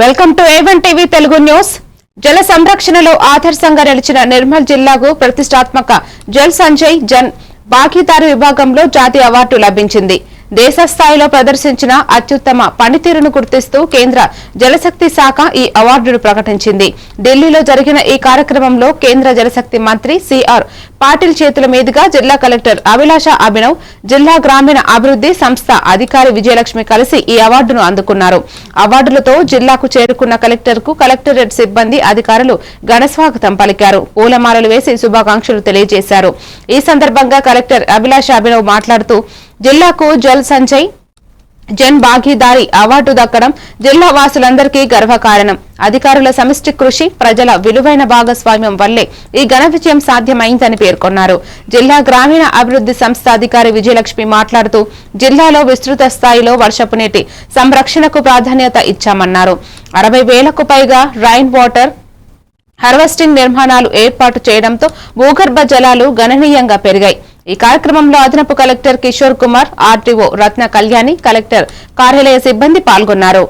Welcome to A one TV Telugu news. జల సంరక్షణలో ఆదర్శంగా నిలిచిన నిర్మల్ జిల్లాకు ప్రతిష్టాత్మక జల్ సంజయ్ జన్ భాగీదారు విభాగంలో జాతీయ అవార్డు లభించింది. దేశ స్థాయిలో ప్రదర్శించిన అత్యుత్తమ పనితీరును గుర్తిస్తూ కేంద్ర జలశక్తి శాఖ ఈ అవార్డును ప్రకటించింది. ఢిల్లీలో జరిగిన ఈ కార్యక్రమంలో కేంద్ర జలశక్తి మంత్రి సిఆర్ పాటిల్ చేతుల మీదుగా జిల్లా కలెక్టర్ అభిలాష అభినవ్ జిల్లా గ్రామీణ అభివృద్ధి సంస్థ అధికారి విజయలక్ష్మి కలిసి ఈ అవార్డును అందుకున్నారు. అవార్డులతో జిల్లాకు చేరుకున్న కలెక్టర్కు కలెక్టరేట్ సిబ్బంది అధికారులు ఘనస్వాగతం పలికారు. పూలమాలలు వేసి శుభాకాంక్షలు తెలియజేశారు. ఈ సందర్భంగా కలెక్టర్ అభిలాష అభినవ్ మాట్లాడుతూ జిల్లాకు జల్ సంచయ్ జన్ భాగీదారి అవార్డు దక్కడం జిల్లా వాసులందరికీ గర్వకారణం. అధికారుల సమిష్టి కృషి ప్రజల విలువైన భాగస్వామ్యం వల్లే ఈ ఘన విజయం సాధ్యమైందని పేర్కొన్నారు. జిల్లా గ్రామీణ అభివృద్ధి సంస్థ అధికారి విజయలక్ష్మి మాట్లాడుతూ జిల్లాలో విస్తృత స్థాయిలో వర్షపు నీటి సంరక్షణకు ప్రాధాన్యత ఇచ్చామన్నారు. అరవై వేలకు పైగా రైన్ వాటర్ హార్వెస్టింగ్ నిర్మాణాలు ఏర్పాటు చేయడంతో భూగర్భ జలాలు గణనీయంగా పెరిగాయి. ఈ కార్యక్రమంలో అదనపు collector Kishore Kumar RTO Ratna Kalyani collector కార్యాలయ సిబ్బంది పాల్గొన్నారు.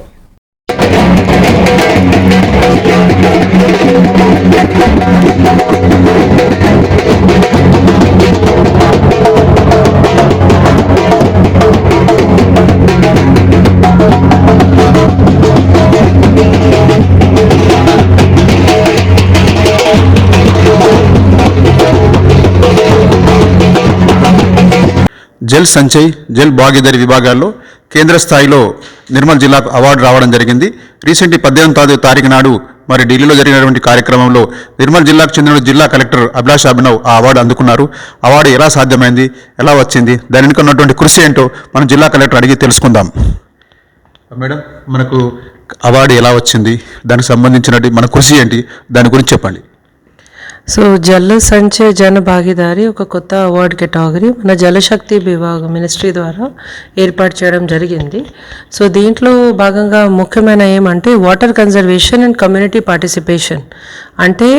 జల్ సంచయ్ జల్ భాగీదారి విభాగాల్లో కేంద్ర స్థాయిలో నిర్మల్ జిల్లాకు అవార్డు రావడం జరిగింది. రీసెంట్లీ పద్దెనిమిది తారీఖు నాడు మరి ఢిల్లీలో జరిగినటువంటి కార్యక్రమంలో నిర్మల్ జిల్లాకు చెందిన జిల్లా కలెక్టర్ అభిలాష్ అభినవ్ ఆ అవార్డు అందుకున్నారు. అవార్డు ఎలా సాధ్యమైంది? ఎలా వచ్చింది? దాని వెనుక ఉన్నటువంటి కృషి ఏంటో మనం జిల్లా కలెక్టర్ అడిగి తెలుసుకుందాం. మేడం మనకు అవార్డు ఎలా వచ్చింది? దానికి సంబంధించినటువంటి మన కృషి ఏంటి? దాని గురించి చెప్పండి. సో జల సంచయ్ జన భాగీదారి ఒక కొత్త అవార్డ్ కేటగిరీ మన జలశక్తి విభాగం మినిస్ట్రీ ద్వారా ఏర్పాటు చేయడం జరిగింది. సో దీంట్లో భాగంగా ముఖ్యమైన ఏమంటే water conservation and community participation అంటే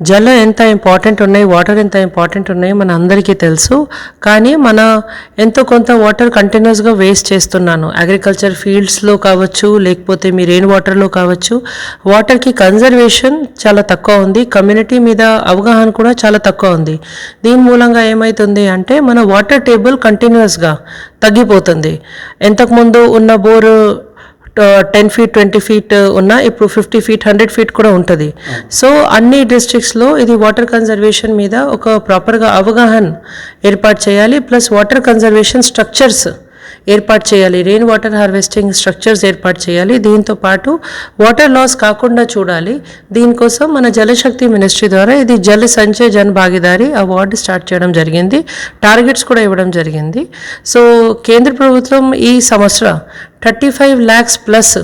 జలం ఎంత ఇంపార్టెంట్ ఉన్నాయి వాటర్ ఎంత ఇంపార్టెంట్ ఉన్నాయి మన అందరికీ తెలుసు. కానీ మన ఎంతో కొంత వాటర్ కంటిన్యూస్గా వేస్ట్ చేస్తున్నాను. అగ్రికల్చర్ ఫీల్డ్స్లో కావచ్చు లేకపోతే మీ రెయిన్ వాటర్లో కావచ్చు. వాటర్కి కన్జర్వేషన్ చాలా తక్కువ ఉంది. కమ్యూనిటీ మీద అవగాహన కూడా చాలా తక్కువ ఉంది. దీని మూలంగా ఏమవుతుంది అంటే మన వాటర్ టేబుల్ కంటిన్యూస్గా తగ్గిపోతుంది. ఎంతకుముందు ఉన్న bore ten feet twenty feet ఉన్న ఇప్పుడు ఫిఫ్టీ ఫీట్ హండ్రెడ్ ఫీట్ కూడా ఉంటుంది. సో అన్ని డిస్ట్రిక్ట్స్లో ఇది వాటర్ కన్జర్వేషన్ మీద ఒక ప్రాపర్గా అవగాహన ఏర్పాటు చేయాలి ప్లస్ వాటర్ కన్జర్వేషన్ స్ట్రక్చర్స్ ఏర్పాటు చేయాలి. రెయిన్ వాటర్ హార్వెస్టింగ్ స్ట్రక్చర్స్ ఏర్పాటు చేయాలి. దీంతో పాటు వాటర్ లాస్ కాకుండా చూడాలి. దీనికోసం మన జలశక్తి మినిస్ట్రీ ద్వారా ఇది జల సంచయ్ జన్ భాగీదారి అవార్డు స్టార్ట్ చేయడం జరిగింది. టార్గెట్స్ కూడా ఇవ్వడం జరిగింది. సో కేంద్ర ప్రభుత్వం ఈ సంవత్సరం thirty five lakhs plus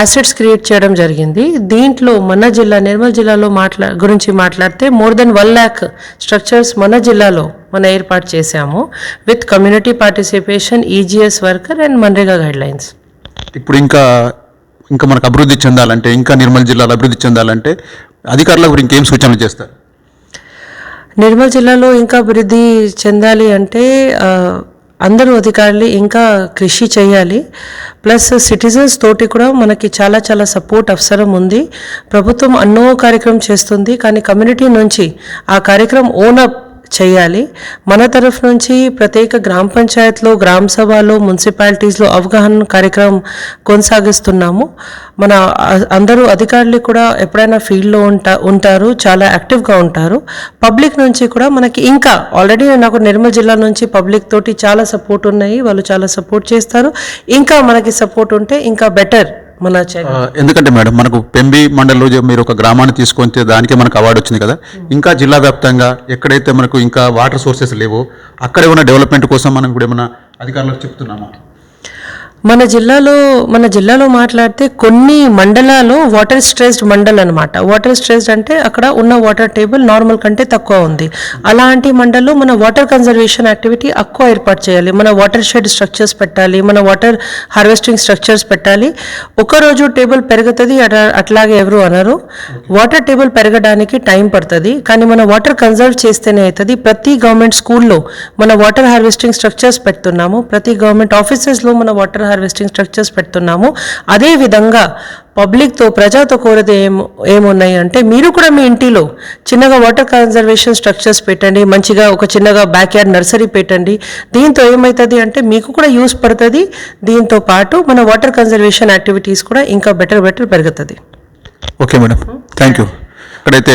assets create చేయడం జరిగింది. దీంట్లో మన జిల్లా నిర్మల్ జిల్లాలో మాట్లా గురించి మాట్లాడితే more than one lakh structures మన జిల్లాలో మన ఏర్పాటు చేశాము with community participation EGS worker and MNREGA guidelines ఇప్పుడు ఇంకా ఇంకా మనకు అభివృద్ధి చెందాలంటే ఇంకా నిర్మల్ జిల్లాలో అభివృద్ధి చెందాలంటే అధికారులకు ఇంకేం సూచనలు చేస్తారు? నిర్మల్ జిల్లాలో ఇంకా అభివృద్ధి చెందాలి అంటే అందరూ అధికారులు ఇంకా కృషి చేయాలి. ప్లస్ సిటిజన్స్ తోటి కూడా మనకి చాలా చాలా సపోర్ట్ అవసరం ఉంది. ప్రభుత్వం ఎన్నో కార్యక్రమం చేస్తుంది కానీ కమ్యూనిటీ నుంచి ఆ కార్యక్రమం ఓన్ అప్ చేయాలి. మన తరఫు నుంచి ప్రత్యేక గ్రామ పంచాయత్లో గ్రామ సభలో మున్సిపాలిటీస్లో అవగాహన కార్యక్రమం కొనసాగిస్తున్నాము. మన అందరూ అధికారులు కూడా ఎప్పుడైనా ఫీల్డ్లో ఉంటా ఉంటారు చాలా యాక్టివ్గా ఉంటారు. పబ్లిక్ నుంచి కూడా మనకి ఇంకా ఆల్రెడీ నాకు నిర్మల్ జిల్లా నుంచి పబ్లిక్ తోటి చాలా సపోర్ట్ ఉన్నాయి. వాళ్ళు చాలా సపోర్ట్ చేస్తారు. ఇంకా మనకి సపోర్ట్ ఉంటే ఇంకా బెటర్. మన ఎందుకంటే మేడం మనకు పెంబి మండలంలో మీరు ఒక గ్రామాన్ని తీసుకొస్తే దానికే మనకు అవార్డు వచ్చింది కదా. ఇంకా జిల్లా వ్యాప్తంగా ఎక్కడైతే మనకు ఇంకా వాటర్ సోర్సెస్ లేవో అక్కడ ఏమైనా డెవలప్మెంట్ కోసం మనం ఇప్పుడు ఏమైనా అధికారులకు చెప్తున్నామా? మన జిల్లాలో మన జిల్లాలో మాట్లాడితే కొన్ని మండలాలు వాటర్ స్ట్రెస్డ్ మండల్ అనమాట వాటర్ స్ట్రెస్డ్ అంటే అక్కడ ఉన్న వాటర్ టేబుల్ నార్మల్ కంటే తక్కువ ఉంది. అలాంటి మండల్లో మన వాటర్ కన్జర్వేషన్ యాక్టివిటీ ఎక్కువ ఏర్పాటు చేయాలి. మన వాటర్ షెడ్ స్ట్రక్చర్స్ పెట్టాలి మన వాటర్ హార్వెస్టింగ్ స్ట్రక్చర్స్ పెట్టాలి. ఒకరోజు టేబుల్ పెరుగుతుంది అట్లాగే ఎవరు అనరు. వాటర్ టేబుల్ పెరగడానికి టైం పడుతుంది కానీ మన వాటర్ కన్జర్వ్ చేస్తేనే అవుతుంది ప్రతి గవర్నమెంట్ స్కూల్లో మన వాటర్ హార్వెస్టింగ్ స్ట్రక్చర్స్ పెడుతున్నాము. ప్రతి గవర్నమెంట్ ఆఫీసెస్లో మన వాటర్ హార్వెస్టింగ్ స్ట్రక్చర్స్ పెడుతున్నాము. అదే విధంగా పబ్లిక్తో ప్రజాతో కోరత ఏం ఏమున్నాయి అంటే మీరు కూడా మీ ఇంటిలో చిన్నగా వాటర్ కన్జర్వేషన్ స్ట్రక్చర్స్ పెట్టండి మంచిగా ఒక చిన్నగా బ్యాక్ యార్డ్ నర్సరీ పెట్టండి. దీంతో ఏమవుతుంది అంటే మీకు కూడా యూస్ పడుతుంది దీంతో పాటు మన వాటర్ కన్జర్వేషన్ యాక్టివిటీస్ కూడా ఇంకా బెటర్ బెటర్ పెరుగుతుంది. ఓకే మేడం థ్యాంక్ యూ ఇక్కడైతే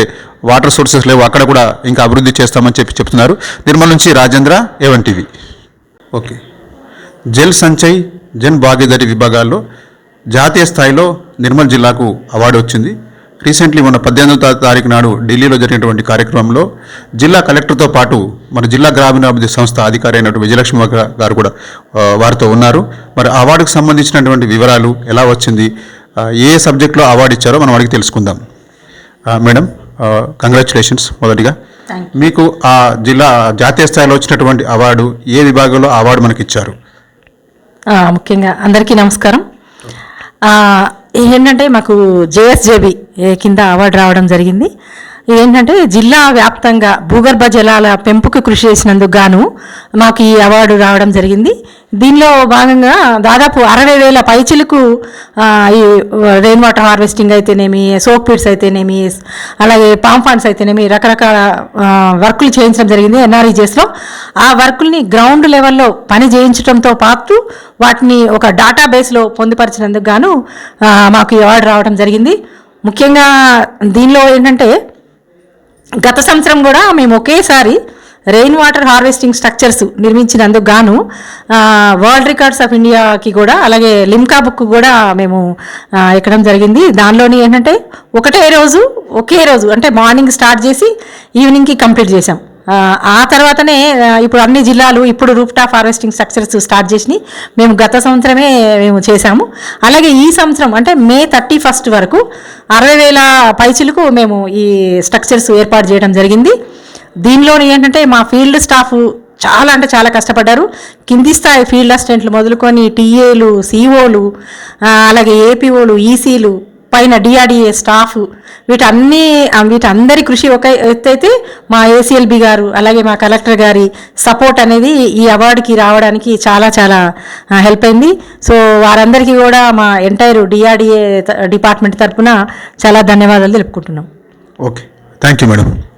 వాటర్ సోర్సెస్ లేవు అక్కడ కూడా ఇంకా అభివృద్ధి చేస్తామని చెప్పి చెప్తున్నారు. నిర్మల్ నుంచి Rajendra A one TV okay Jal Sanchay Jan Bhagidari విభాగాల్లో జాతీయ స్థాయిలో నిర్మల్ జిల్లాకు అవార్డు వచ్చింది. రీసెంట్లీ మన పద్దెనిమిదవ తా- తారీఖు నాడు ఢిల్లీలో జరిగినటువంటి కార్యక్రమంలో జిల్లా కలెక్టర్తో పాటు మన జిల్లా గ్రామీణాభివృద్ధి సంస్థ అధికారి అయినటువంటి విజయలక్ష్మి గారు కూడా వారితో ఉన్నారు. మరి అవార్డుకు సంబంధించినటువంటి వివరాలు ఎలా వచ్చింది? ఏ సబ్జెక్ట్లో అవార్డు ఇచ్చారో మనం అడిగి తెలుసుకుందాం. మేడం కంగ్రాచులేషన్స్ మొదటిగా. మీకు ఆ జిల్లా జాతీయ స్థాయిలో వచ్చినటువంటి అవార్డు ఏ విభాగంలో అవార్డు మనకి ఇచ్చారు ముఖ్యంగా అందరికీ నమస్కారం. ఏంటంటే మాకు జేఎస్జేబి కింద అవార్డు రావడం జరిగింది. ఏంటంటే జిల్లా వ్యాప్తంగా భూగర్భ జలాల పెంపుకు కృషి చేసినందుకు గాను మాకు ఈ అవార్డు రావడం జరిగింది. దీనిలో భాగంగా దాదాపు అరవై వేల పైచిలకు ఈ రెయిన్ వాటర్ హార్వెస్టింగ్ అయితేనేమి సోప్ పిట్స్ అయితేనేమి అలాగే పామ్ ఫండ్స్ అయితేనేమి రకరకాల వర్కులు చేయించడం జరిగింది ఎన్ఆర్ఈజెస్లో. ఆ వర్కుల్ని గ్రౌండ్ లెవెల్లో పని చేయించడంతో పాటు వాటిని ఒక డేటాబేస్లో పొందుపరిచినందుకు గాను మాకు ఈ అవార్డు రావడం జరిగింది. ముఖ్యంగా దీనిలో ఏంటంటే గత సంవత్సరం కూడా మేము ఒకేసారి రెయిన్ వాటర్ హార్వెస్టింగ్ స్ట్రక్చర్స్ నిర్మించినందుకు గాను వరల్డ్ రికార్డ్స్ ఆఫ్ ఇండియాకి కూడా అలాగే లిమ్కా బుక్ కూడా మేము ఎక్కడం జరిగింది. దానిలోని ఏంటంటే ఒకటే రోజు ఒకే రోజు అంటే మార్నింగ్ స్టార్ట్ చేసి ఈవినింగ్కి కంప్లీట్ చేసాం ఆ, తర్వాతనే ఇప్పుడు అన్ని జిల్లాలు ఇప్పుడు roof top harvesting structures start చేసినాయి మేము గత సంవత్సరమే మేము చేశాము. అలాగే ఈ సంవత్సరం అంటే మే థర్టీ ఫస్ట్ వరకు అరవై వేల పైచులకు మేము ఈ స్ట్రక్చర్స్ ఏర్పాటు చేయడం జరిగింది. దీనిలోని ఏంటంటే మా ఫీల్డ్ స్టాఫ్ చాలా అంటే చాలా కష్టపడ్డారు. కింది స్థాయి ఫీల్డ్ అసిస్టెంట్లు మొదలుకొని టీఏలు సిఓలు అలాగే ఏపీఓలు ఈసీలు పైన డిఆర్డిఏ స్టాఫ్ వీటన్ని వీటందరి కృషి ఒక ఎత్తైతే మా ఏసీఎల్బి గారు అలాగే మా కలెక్టర్ గారి సపోర్ట్ అనేది ఈ అవార్డుకి రావడానికి చాలా చాలా హెల్ప్ అయింది. సో వారందరికీ కూడా మా ఎంటైర్ డిఆర్డిఏ డిపార్ట్మెంట్ తరఫున చాలా ధన్యవాదాలు తెలుపుకుంటున్నాం. ఓకే. Thank you madam.